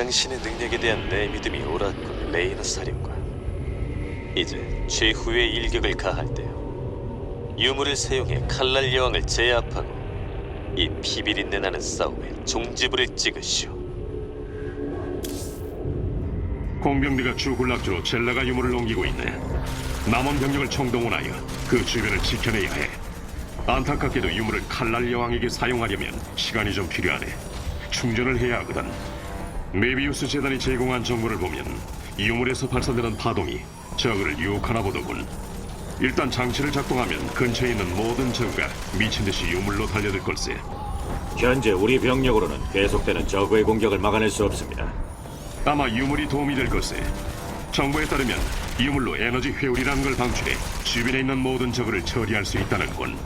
당신의 능력에 대한 내 믿음이 옳았군, 레이너 사령관. 이제 최후의 일격을 가할 때요. 유물을 사용해 칼날 여왕을 제압하고 이 피비린내 나는 싸움에 종지부를 찍으시오. 공병대가 주군락지로 젤라가 유물을 옮기고 있네. 남원 병력을 총동원하여 그 주변을 지켜내야 해. 안타깝게도 유물을 칼날 여왕에게 사용하려면 시간이 좀 필요하네. 충전을 해야 하거든. 메비우스 재단이 제공한 정보를 보면 유물에서 발산되는 파동이 저그를 유혹하나 보더군. 일단 장치를 작동하면 근처에 있는 모든 저그가 미친 듯이 유물로 달려들 걸세. 현재 우리 병력으로는 계속되는 저그의 공격을 막아낼 수 없습니다. 아마 유물이 도움이 될 것에 정보에 따르면 유물로 에너지 회오리라는 걸 방출해 주변에 있는 모든 적을 처리할 수 있다는 건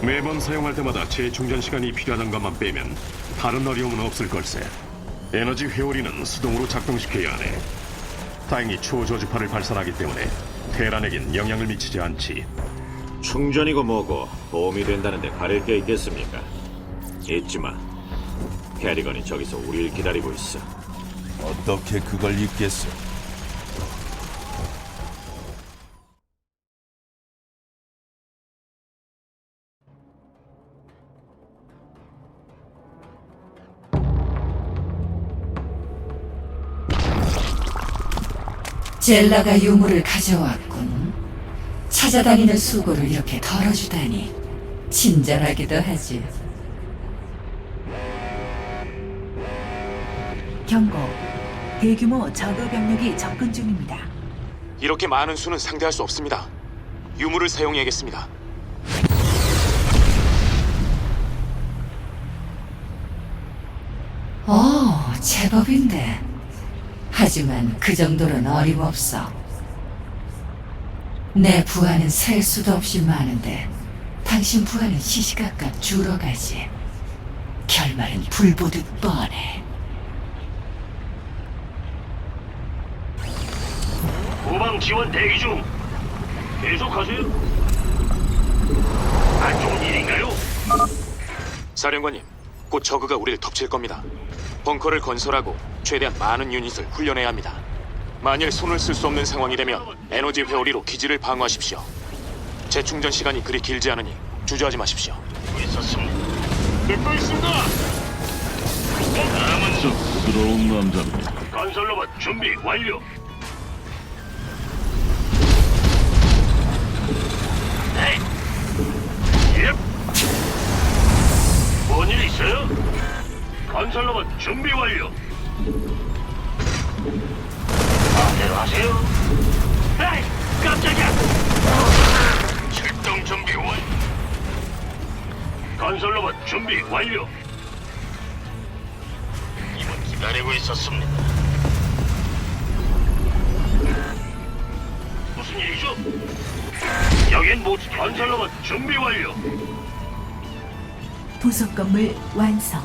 매번 사용할 때마다 재충전 시간이 필요하던 것만 빼면 다른 어려움은 없을 걸세 에너지 회오리는 수동으로 작동시켜야 하네 다행히 초저주파를 발산하기 때문에 테란에겐 영향을 미치지 않지 충전이고 뭐고 도움이 된다는데 가릴 게 있겠습니까? 잊지 마. 캐리건이 저기서 우리를 기다리고 있어. 어떻게 그걸 잊겠어? 젤라가 유물을 가져왔군. 찾아다니는 수고를 이렇게 덜어주다니 친절하기도 하지. 경고. 대규모 저그 병력이 접근 중입니다. 이렇게 많은 수는 상대할 수 없습니다. 유물을 사용해야겠습니다. 어, 제법인데. 하지만 그 정도는 어림없어. 내 부하는 셀 수도 없이 많은데 당신 부하는 시시각각 줄어가지. 결말은 불보듯 뻔해. 후방 지원 대기 중. 계속하세요. 안 좋은 일인가요? 사령관님, 곧 저그가 우리를 덮칠 겁니다. 벙커를 건설하고 최대한 많은 유닛을 훈련해야 합니다. 만일 손을 쓸 수 없는 상황이 되면 에너지 회오리로 기지를 방어하십시오. 재충전 시간이 그리 길지 않으니 주저하지 마십시오. 있었습니다. 듣고 있습니다. 남은 수 부드러운 남자입니다. 건설로봇 준비 완료. 네. 예. 뭔일 있어요? 건설로봇 준비 완료. 마음대로 하세요. 에이, 깜짝이야. 출동 준비 완. 건설로봇 준비 완료. 이번 기다리고 있었습니다. 무슨 일이죠? 여긴 못 건설로봇 준비 완료. 부속 건물 완성.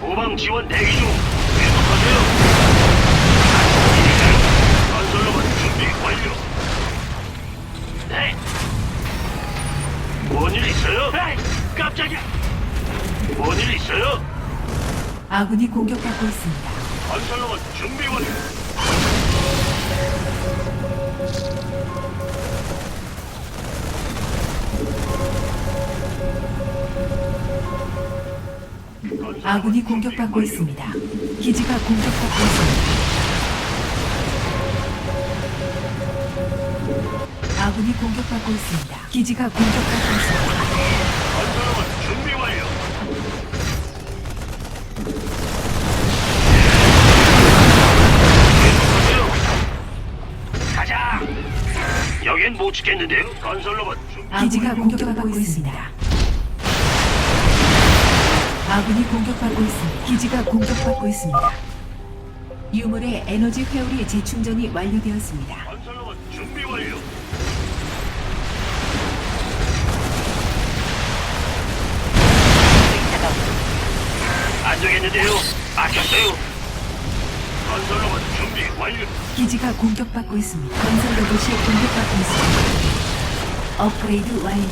후방 지원 대기 중. 계속하세요. 건설로봇 준비 완료. 네. 뭔일 있어요? 에이, 깜짝이야. 뭔일 있어요? 아군이 공격받고 있습니다. 건설로봇 준비 완료. 아군이 공격받고 있습니다. 기지가 공격받고 있습니다. 아군이 공격받고 있습니다. 기지가 공격받고 있습니다. 건설로봇 준비 완료. 가자. 여긴 못 지켰는데요. 건설로봇 준비. 기지가 공격받고 있습니다. 아군이 공격받고 있습니다. 기지가 공격받고 있습니다. 유물의 에너지 회오리 재충전이 완료되었습니다. 건설로봇 준비 완료. 안 되겠는데요. 막혔어요. 건설로봇 준비 완료. 기지가 공격받고 있습니다. 건설 로봇이 공격받고 있습니다. 업그레이드 완료.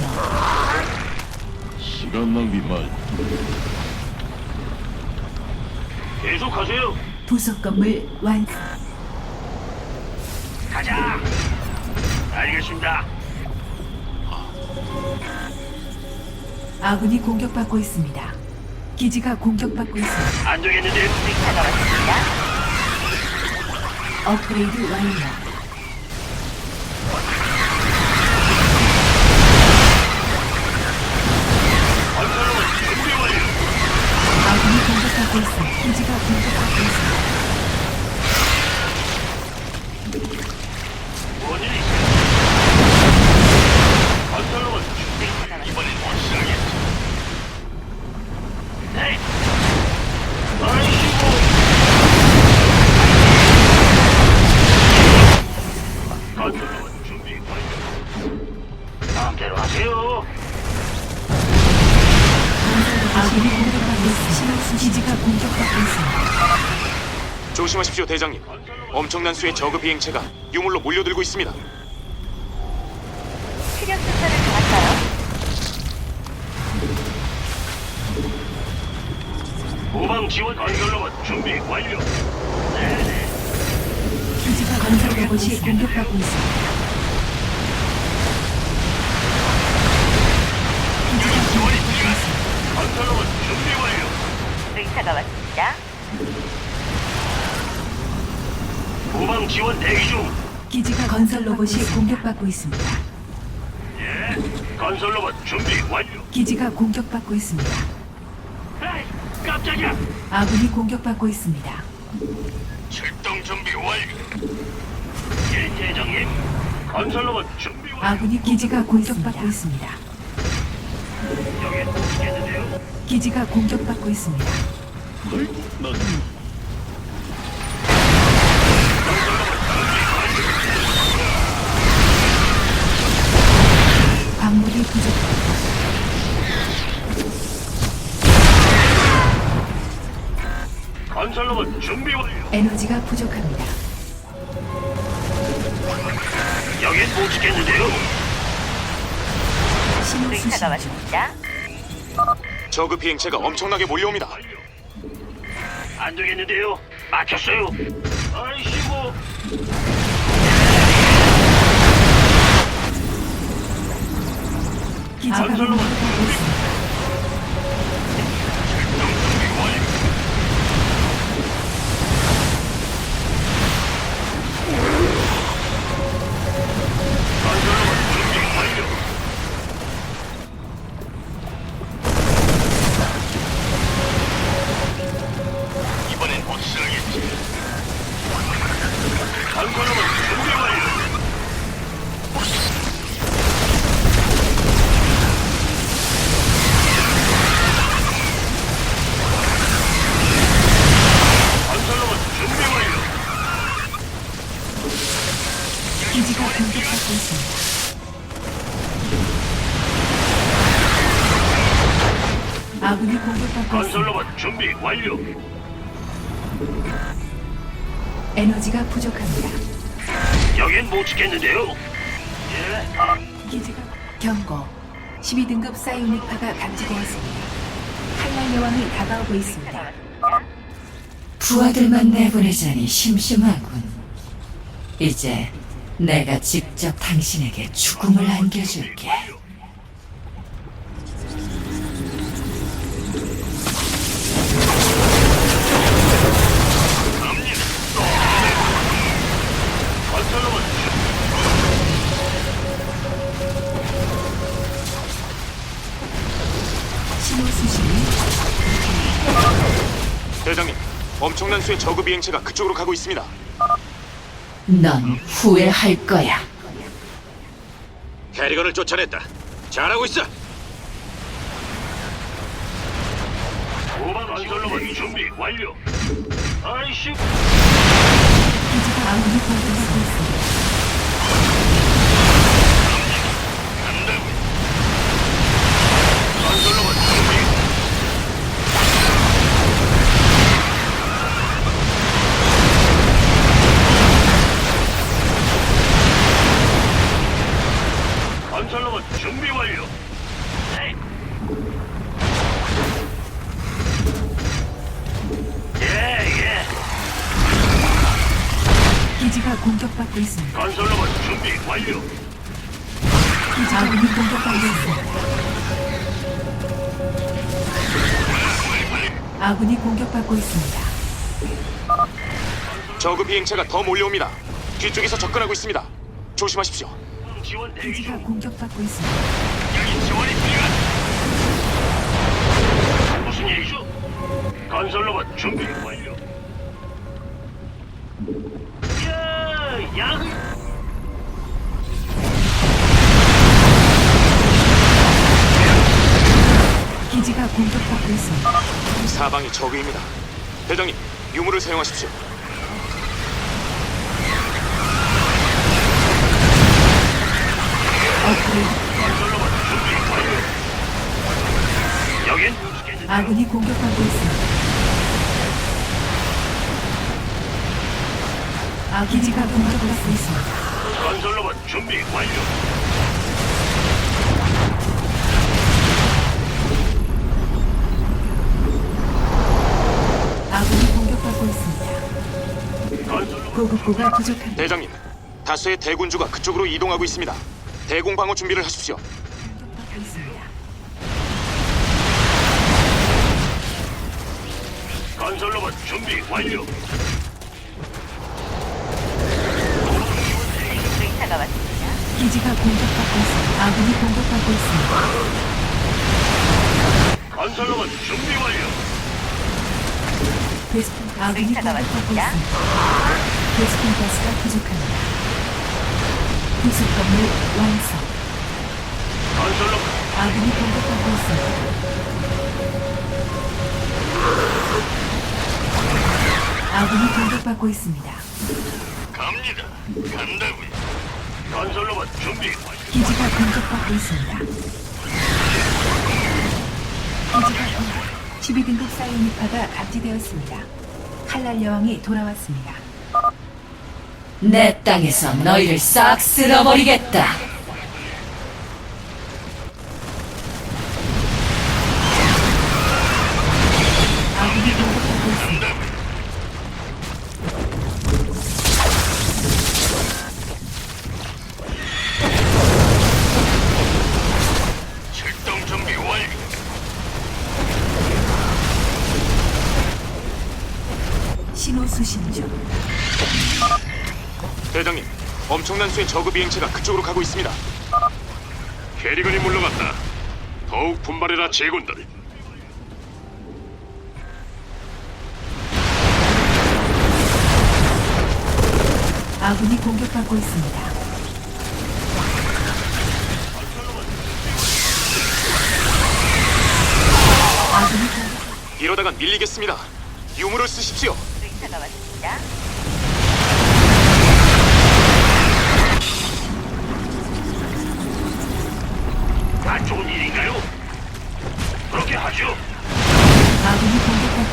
시간 낭비 말. 계속하세요. 부속 건물 완성. 가자. 알겠습니다. 아군이 공격받고 있습니다. 기지가 공격받고 있습니다. 안 되겠는데. 업그레이드 완료. 있습니다. 기지가 공격받고 있습니다. 기지가 공격받고 있습니다. 조심하십시오, 대장님. 엄청난 수의 저그 비행체가 유물로 몰려들고 있습니다. 체력 순서를 정할까요? 후방 지원 건설로만 준비 완료. 기지가 건설 로봇이 공격받고 있습니다. 기지가. 건설로만 준비 완료. 의사가 왔습니다. 후방 지원 대기 중. 기지가 건설 로봇이 공격받고 있습니다. 예. 건설로만 준비 완료. 기지가 공격받고 있습니다. 에이, 깜짝이야. 아군이 공격받고 있습니다. 출동 준비 완료. 예, 대장님. 건설로만 준비 완료. 아군이 기지가 공격받고 있습니다. 여기 도시겠는데요. 기지가 공격받고 있습니다. 광물이 부족합니다. 건설로만 준비 완료. 에너지가 부족합니다. 여긴 못 지켰는데요. 신호 수신 의사가 중. 왔습니다. 저그 비행체가 엄청나게 몰려옵니다. 안 되겠는데요. 막혔어요. 아이씨고. 기지가 공격받고 있습니다. 준비 완료. 에너지가 부족합니다. 여긴 못 지켰는데요. 예. 아, 기지가 경고. 12등급 사이오닉파가 감지되었습니다. 칼날 여왕이 다가오고 있습니다. 부하들만 내보내자니 심심하군. 이제 내가 직접 당신에게 죽음을 안겨줄게. 엄청난 수의 저그 비행체가 그쪽으로 가고 있습니다. 넌 후회할 거야. 캐리건을 쫓아냈다. 잘하고 있어. 후방 건설로만 준비 완료. 아이씨. 아군이 공격받고 있습니다. 비행체가 더 몰려옵니다. 뒤쪽에서 접근하고 있습니다. 조심하십시오. 지원 대기 기지가 중. 공격받고 있습니다. 여기 지원이 필요한. 무슨 일이죠? 건설로봇 준비 완료. 야, 야. 기지가 공격받고 있습니다. 사방이 저그입니다. 대장님, 유물을 사용하십시오. 업그레이드. 건설로봇 준비 완료. 여긴 아군이 공격받고 있습니다. 아 기지가 공격받고 있습니다. 건설로봇 준비 완료. 아군이 공격받고 있습니다. 건설로봇 보급고가 부족합니다. 대장님, 다수의 대군주가 그쪽으로 이동하고 있습니다. 대공 방어 준비를 하십시오. 있습니다. 건설로봇 준비 완료. 의사가 왔습니다. 기지가 공격받고 있습니다. 아군이 공격받고 있습니다. 건설로봇 준비 완료. 베스킨 아군이 의사가 공격받고 왔습니다. 있습니다. 베스킨 가스가 부족합니다. 부속 건물 완성. 건설로봇 아군이 공격받고 있습니다. 아군이 공격받고 있습니다. 갑니다. 간다고요. 건설로봇 준비. 기지가 공격받고 있습니다. 기지가 공격. 12등급 사이오니파가 감지되었습니다. 칼날 여왕이 돌아왔습니다. 내 땅에서 너희를 싹 쓸어버리겠다. 저그 비행체가 그쪽으로 가고 있습니다. 캐리건이 물러갔다. 더욱 분발해라 제군들. 아군이 공격받고 있습니다. 아군이 공격. 이러다간 밀리겠습니다. 유물을 쓰십시오. 의사가 왔습니다.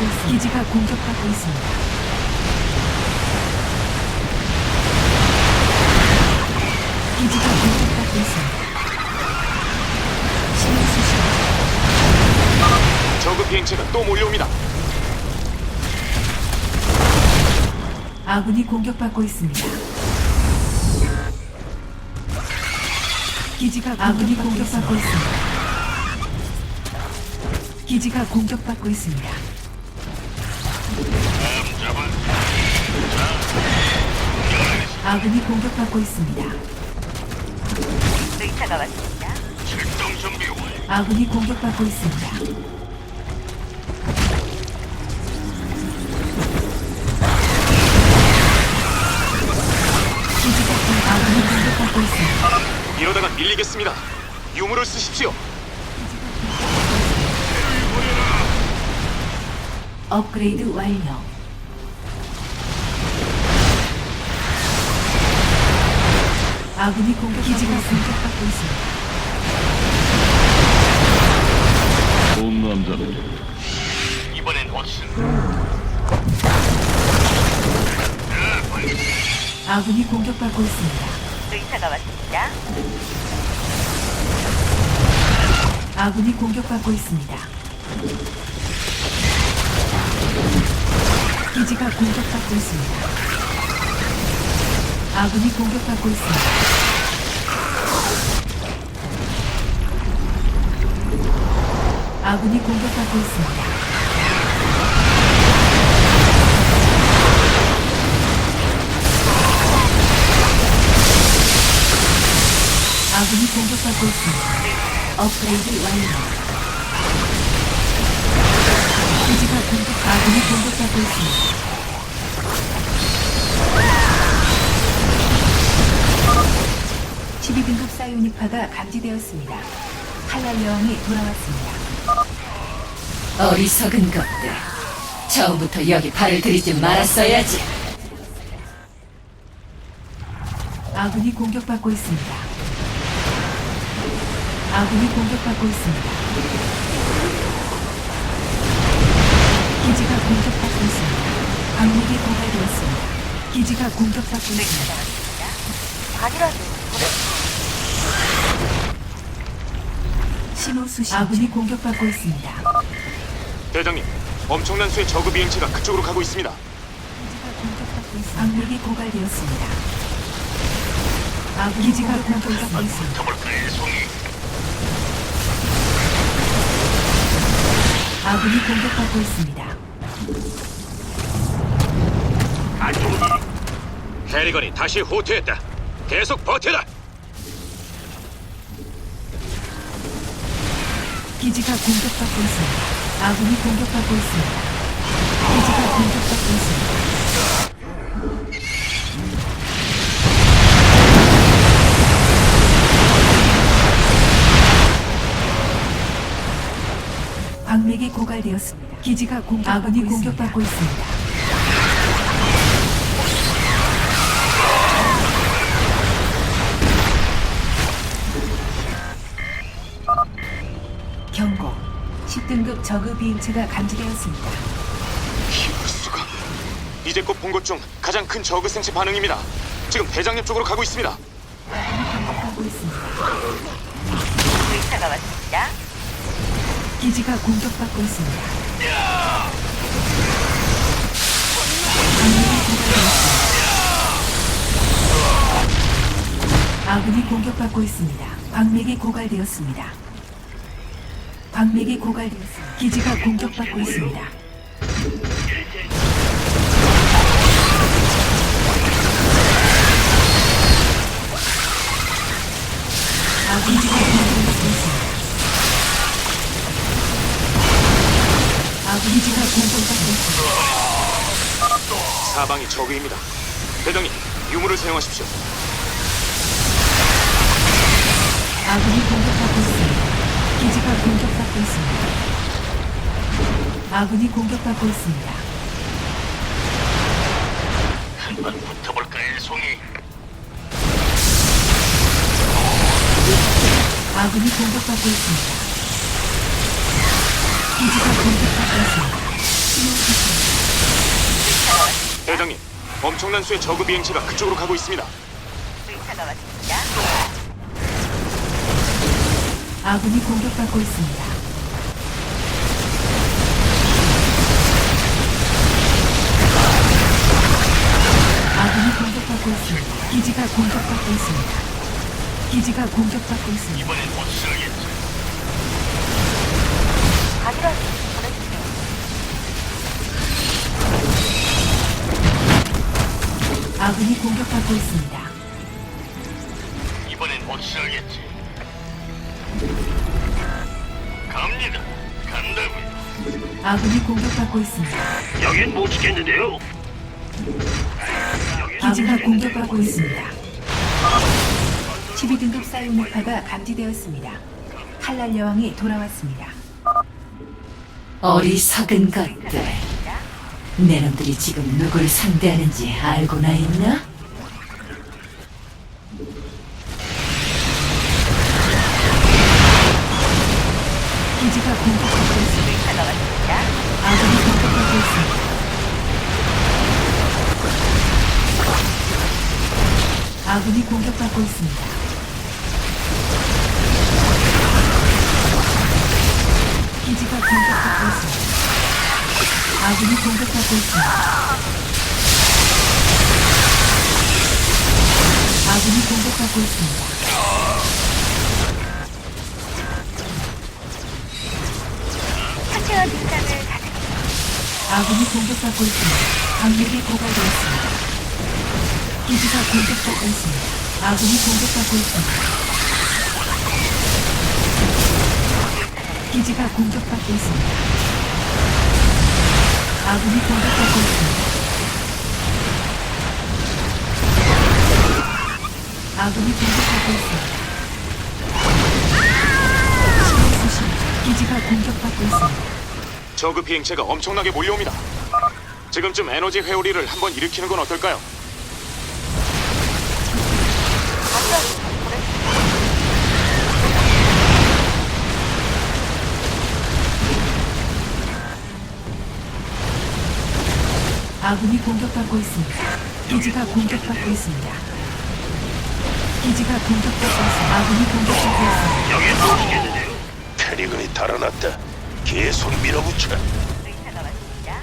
공격받고 있습니다. 기지가 공격받고 있습니다. 기지가 공격받고 있습니다. 신호 수신. 저그 비행체가 또 몰려옵니다. 아군이 공격받고 있습니다. 기지가 아군이 공격받고 있습니다. 기지가 공격받고 있습니다. 아군이 공격받고 있습니다. 의사가 왔습니다. 출동 준비 완료. 아군이 공격받고 있습니다. 기지가 공- 아군이 공격받고 있습니다. 이러다간 밀리겠습니다. 유물을 쓰십시오. 업그레이드 완료. 아군이 공격 기지가 공격받고 있습니다. 좋은 남자는 이번엔 왓슨. 아군이 공격받고 있습니다. 의사가 왔습니다. 아군이 공격받고 있습니다. 기지가 공격받고 있습니다. 아군이 공격받고 있습니다. 아군이 공격받고 있습니다. 아군이 공격받고 있습니다. 업그레이드 완료. 기지가 공격, 아군이 공격받고 있습니다. 12등급 사이오닉파가 감지되었습니다. 칼날 여왕이 돌아왔습니다. 어리석은 것들. 처음부터 여기 발을 들이지 말았어야지. 아군이 공격받고 있습니다. 아군이 공격받고 있습니다. 기지가 공격받고 있습니다. 강력이 고갈되었습니다. 기지가 공격받고 있습니다. 아니라도 신호 수신 아군이 공격받고 있습니다. 대장님, 엄청난 수의 저그 비행체가 그쪽으로 가고 있습니다. 기지가 공격받고 있습니다. 강력이 고갈되었습니다. 아군 기지가 공격받고 있습니다. 송이? 아군이 공격받고 있습니다. 안 일. 캐리건이 다시 후퇴했다. 계속 버텨라. 기지가 공격받고 있습니다. 아군이 공격받고 있습니다. 기지가 공격받고 있습니다. 광맥이 고갈되었습니다. 기지가 공격 아군이 공격받고 있습니다. 10등급 저그 비행체가 감지되었습니다. 이럴 수가. 이제껏 본 것 중 가장 큰 저그 생체 반응입니다. 지금 대장님 쪽으로 가고 있습니다. 공격받고 있습니다. 의사가 왔습니다. 기지가 공격받고 있습니다. 아군이 공격받고 있습니다. 광맥이 고갈되었습니다. 광맥이 고갈되었습니다. 기지가 공격받고 있습니다. 아군 기지가 공격받고 있습니다. 아군 기지가 공격받고 있습니다. 사방이 저그입니다. 대장님, 유물을 사용하십시오. 아군이 공격받고 있습니다. 기지가 공격받고 있습니다. 아군이 공격받고 있습니다. 한번 붙어볼까요, 송이? 아군이 공격받고 있습니다. 기지가 공격받고 있습니다. 대장님, 엄청난 수의 저그 비행체가 그쪽으로 가고 있습니다. 의사가 왔습니다. 아군이 공격받고 있습니다. 아군이 공격받고 있습니다. 기지가 공격받고 있습니다. 기지가 공격받고 있습니다. 이번엔 못 쓰겠지. 보내주세요. 아군이 공격받고 있습니다. 이번엔 못 쓰겠지. 갑니다. 간다고요. 아군이 공격받고 있습니다. 여긴 못 지켰는데요. 기지가 공격받고 있습니다. 12등급 사이오닉파가 감지되었습니다. 칼날 여왕이 돌아왔습니다. 어리석은 것들. 내 놈들이 지금 누굴 상대하는지 알고나 있나? 공격받고 있습니다. 기지가 공격받고 있습니다. 아군이 공격받고 있습니다. 아군이 공격받고 있습니다. 아군이 공격받고 있습니다. 강력이 고갈되었습니다. 기지가 공격받고 있습니다. 아군이 공격받고 있습니다. 기지가 공격받고 있습니다. 아군이 공격받고 있습니다. 아군이 공격받고 있습니다. 신의 수신 기지가 공격받고 있습니다. 저그 비행체가 엄청나게 몰려옵니다. 지금쯤 에너지 회오리를 한번 일으키는 건 어떨까요? 아군이 공격받고 있습니다. 기지가 공격받고 있습니다. 기지가 공격받고 있습니다. 아군이 공격받고 있습니다. 여긴 도시겠는데요. 캐리건이 달아났다. 계속 밀어붙여. 의사가 왔습니다.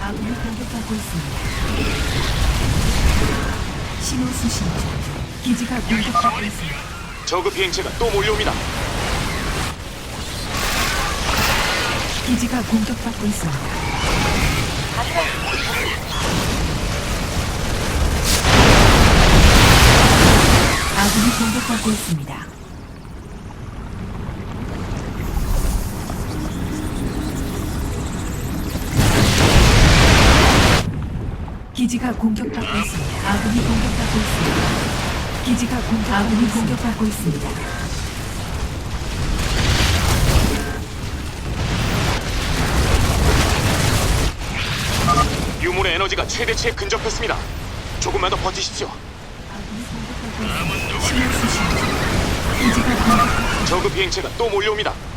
아군이 공격받고 있습니다. 신호 수신 중. 기지가 공격받고 있습니다. 저그 비행체가 또 몰려옵니다. 기지가 공격받고 있습니다. 아군이 공격받고 있습니다. 기지가 공격받고 있습니다. 아군이 공격받고 있습니다. 기지가 공격 아군이 공격받고 있습니다. 유물의 에너지가 최대치에 근접했습니다. 조금만 더 버티십시오. 아군이 공격받고 있습니다. 수신 중. 기지가 공격받고 저그 비행체가 또 몰려옵니다.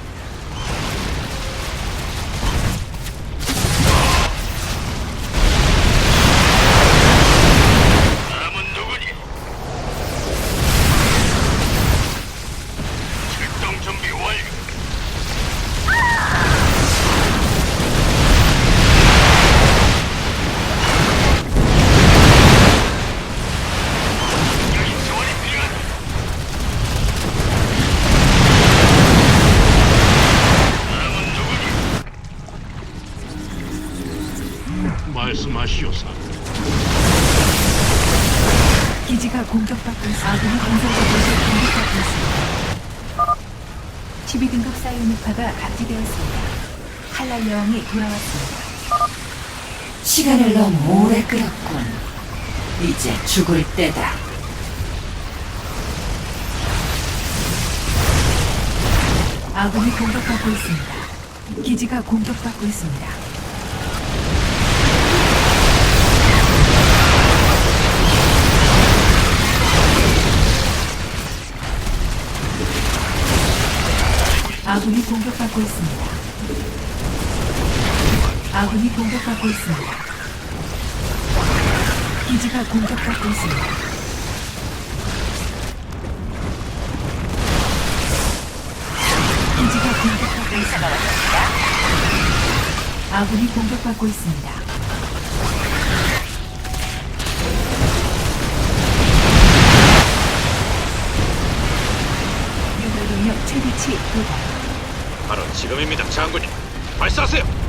여왕이 돌아왔습니다. 시간을 너무 오래 끌었군. 이제 죽을 때다. 아군이 공격받고 있습니다. 기지가 공격받고 있습니다. 아군이 공격받고 있습니다. 아군이 공격받고 있습니다. 기지가 공격받고 있습니다. 기지가 공격받고 있습니다. 아군이 공격받고 있습니다. 유혈동력 최대치 도달. 바로 지금입니다, 장군님. 발사하세요.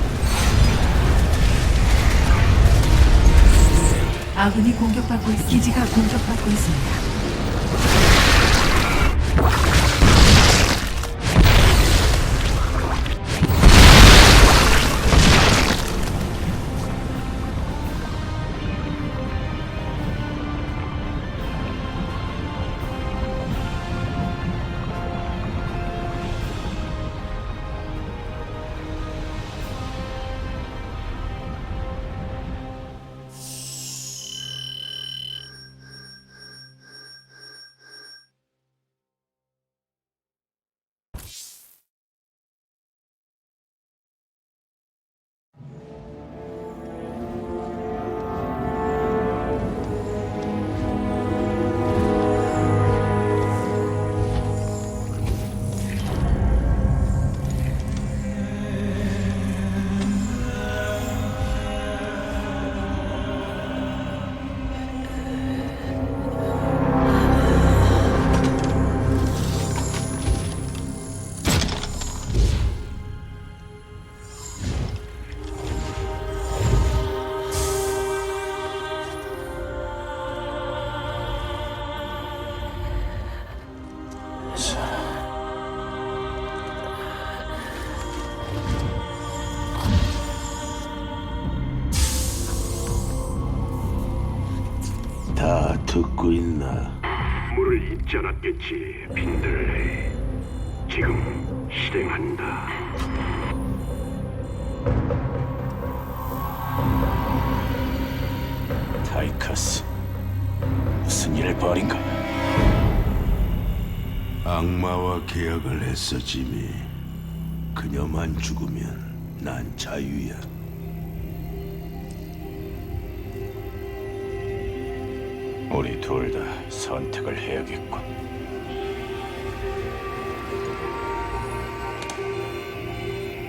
아군이 공격받고 있습니다. 기지가 공격받고 있습니다. 듣고 있나? 물을 잊지 않았겠지, 빈들. 지금 실행한다. 타이커스, 무슨 일을 벌인 거야? 악마와 계약을 했어, 지미. 그녀만 죽으면 난 자유야. 우리 둘 다 선택을 해야겠군.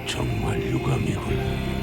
정말 유감이군.